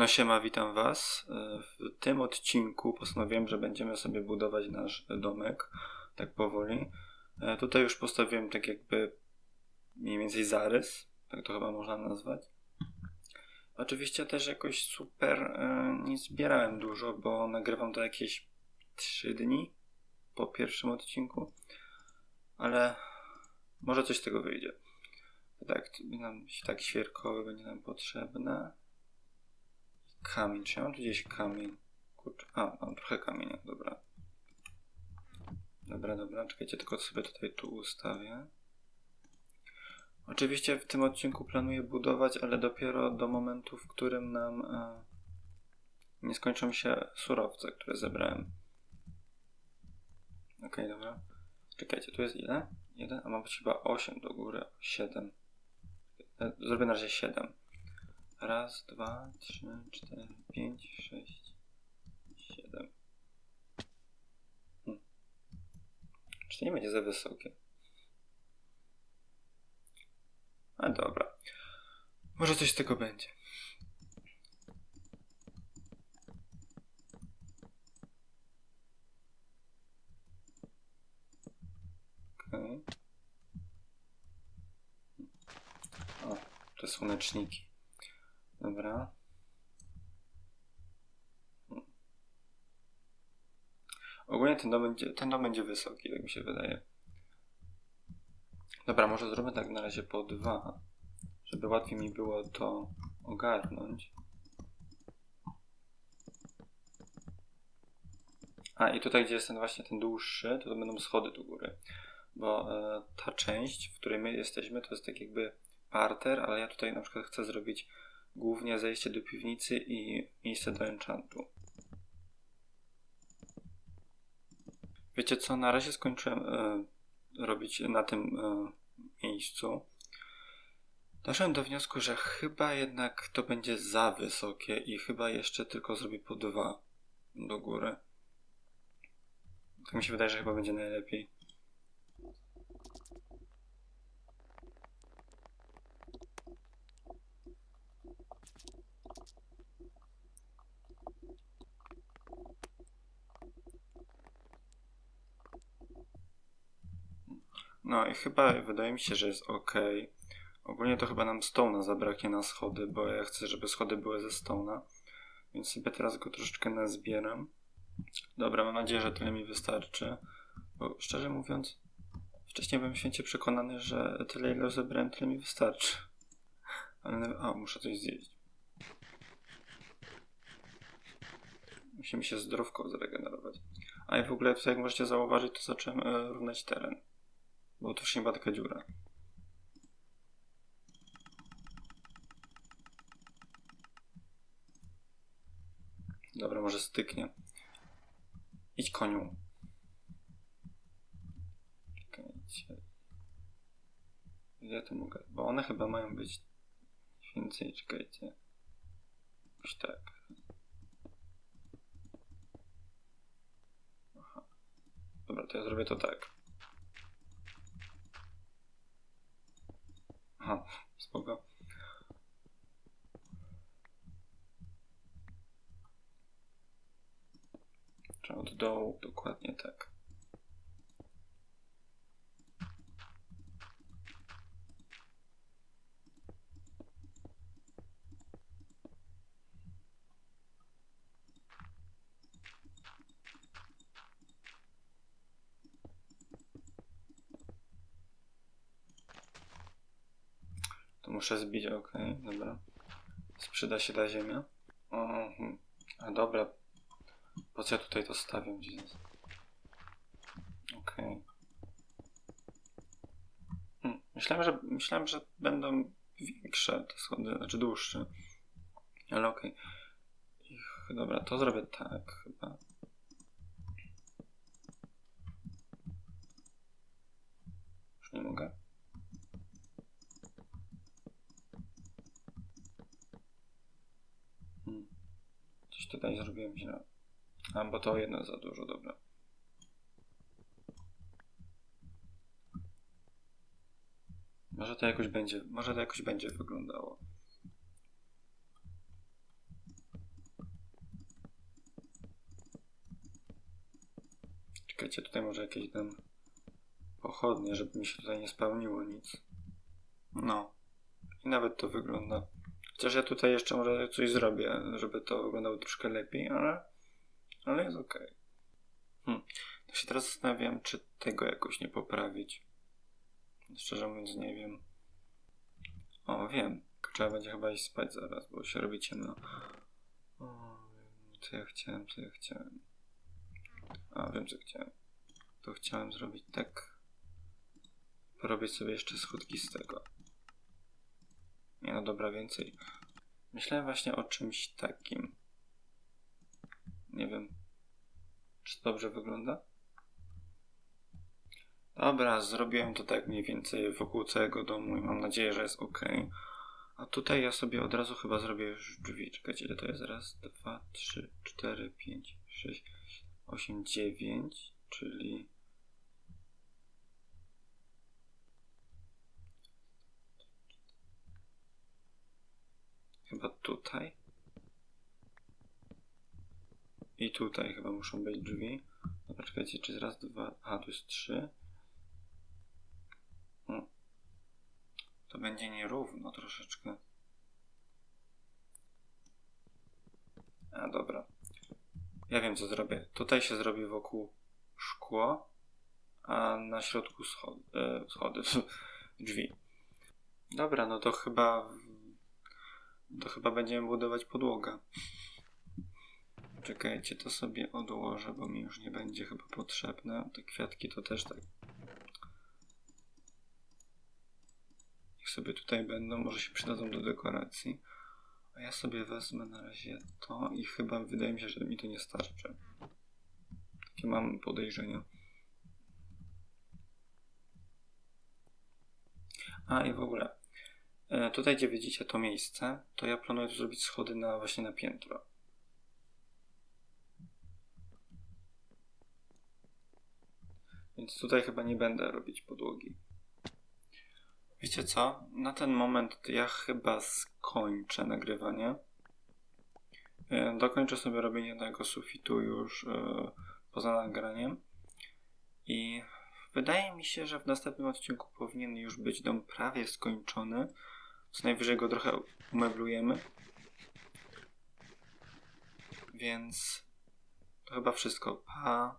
No siema, witam was. W tym odcinku postanowiłem, że będziemy sobie budować nasz domek, tak powoli. E, Tutaj już postawiłem tak jakby mniej więcej zarys, tak to chyba można nazwać. Oczywiście też jakoś super e, nie zbierałem dużo, bo nagrywam to jakieś 3 dni po pierwszym odcinku, ale może coś z tego wyjdzie. Tak, nam, tak świerkowy będzie nam potrzebne. Kamień. Czy ja mam tu gdzieś kamień? Kurczę. A, mam trochę kamienia, dobra. Dobra, dobra, czekajcie, tylko sobie tutaj tu ustawię. Oczywiście w tym odcinku planuję budować, ale dopiero do momentu, w którym nam e, nie skończą się surowce, które zebrałem. Okej, dobra. Czekajcie, tu jest ile? 1, a ma być chyba 8 do góry, 7. E, Zrobię na razie 7. Raz, dwa, trzy, cztery, pięć, sześć, siedem. Hmm. Czy to nie będzie za wysokie? A dobra. Może coś z tego będzie. Okej. O, te słoneczniki. Dobra. Ogólnie ten dom, będzie, ten dom będzie wysoki, tak mi się wydaje. Dobra, może zróbmy tak na razie po dwa, żeby łatwiej mi było to ogarnąć. A i tutaj, gdzie jest ten właśnie ten dłuższy, to, to będą schody do góry. Bo e, ta część, w której my jesteśmy, to jest tak jakby parter, ale ja tutaj na przykład chcę zrobić głównie zejście do piwnicy i miejsce do enchantu. Wiecie co, na razie skończyłem e, robić na tym e, miejscu. Doszedłem do wniosku, że chyba jednak to będzie za wysokie i chyba jeszcze tylko zrobię po dwa do góry. Tak mi się wydaje, że chyba będzie najlepiej. No i chyba wydaje mi się, że jest ok. Ogólnie to chyba nam stona zabraknie na schody, bo ja chcę, żeby schody były ze stona. Więc sobie teraz go troszeczkę nazbieram. Dobra, mam nadzieję, że tyle mi wystarczy. Bo szczerze mówiąc, wcześniej byłem święcie przekonany, że tyle ile zebrałem, tyle mi wystarczy. Ale, a, muszę coś zjeść. Musimy się zdrówko zregenerować. A i w ogóle jak możecie zauważyć, to zacząłem e, równać teren. Bo to już nie była taka dziura. Dobra, może styknie. Idź koniu. Czekajcie. Ja to mogę? Bo one chyba mają być więcej, czekajcie. Już tak. Dobra, to ja zrobię to tak. Aha, spoko. Czy od dołu, dokładnie tak. To muszę zbić, ok, dobra. Sprzyda się ta ziemia. Mhm. A dobra. Po co ja tutaj to stawiam gdzieś? Okej. Hmm, Myślałem, że myślałem, że będą większe te schody, znaczy dłuższe. Ale okej. Ich- Dobra, to zrobię tak chyba. tutaj zrobiłem źle. bo to jedno za dużo, dobra. Może to jakoś będzie, może to jakoś będzie wyglądało. Czekajcie, tutaj może jakieś dam pochodnie, żeby mi się tutaj nie spełniło nic. No. I nawet to wygląda Chociaż ja tutaj jeszcze może coś zrobię, żeby to wyglądało troszkę lepiej, ale, ale jest ok. Hmm. To się teraz zastanawiam, czy tego jakoś nie poprawić. Szczerze mówiąc, nie wiem. O, wiem. Trzeba będzie chyba iść spać zaraz, bo się robi ciemno. O, co ja chciałem, co ja chciałem. A, wiem, co chciałem. To chciałem zrobić tak. Porobić sobie jeszcze schódki z tego. Nie no, dobra, więcej. Myślałem właśnie o czymś takim. Nie wiem. Czy to dobrze wygląda? Dobra, zrobiłem to tak mniej więcej wokół całego domu i mam nadzieję, że jest ok. A tutaj ja sobie od razu chyba zrobię już drzwi. Czekajcie, ile to jest? Raz, dwa, trzy, cztery, pięć, sześć, osiem, dziewięć, czyli... Chyba tutaj. I tutaj chyba muszą być drzwi. Dobra, czekajcie, czy jest raz, dwa... A, tu jest trzy. To będzie nierówno troszeczkę. A dobra. Ja wiem co zrobię. Tutaj się zrobi wokół szkło, a na środku schody, e, schody drzwi. Dobra, no to chyba to chyba będziemy budować podłogę. Czekajcie, to sobie odłożę, bo mi już nie będzie chyba potrzebne. Te kwiatki to też tak Niech sobie tutaj będą, może się przydadzą do dekoracji. A ja sobie wezmę na razie to i chyba wydaje mi się, że mi to nie starczy. Takie mam podejrzenia. A i w ogóle. E, tutaj, gdzie widzicie to miejsce, to ja planuję tu zrobić schody na właśnie na piętro. Więc tutaj chyba nie będę robić podłogi. Wiecie co? Na ten moment ja chyba skończę nagrywanie. E, dokończę sobie robienie tego sufitu już e, poza nagraniem. I wydaje mi się, że w następnym odcinku powinien już być dom prawie skończony. Co najwyżej go trochę umeblujemy. Więc to chyba wszystko. Pa.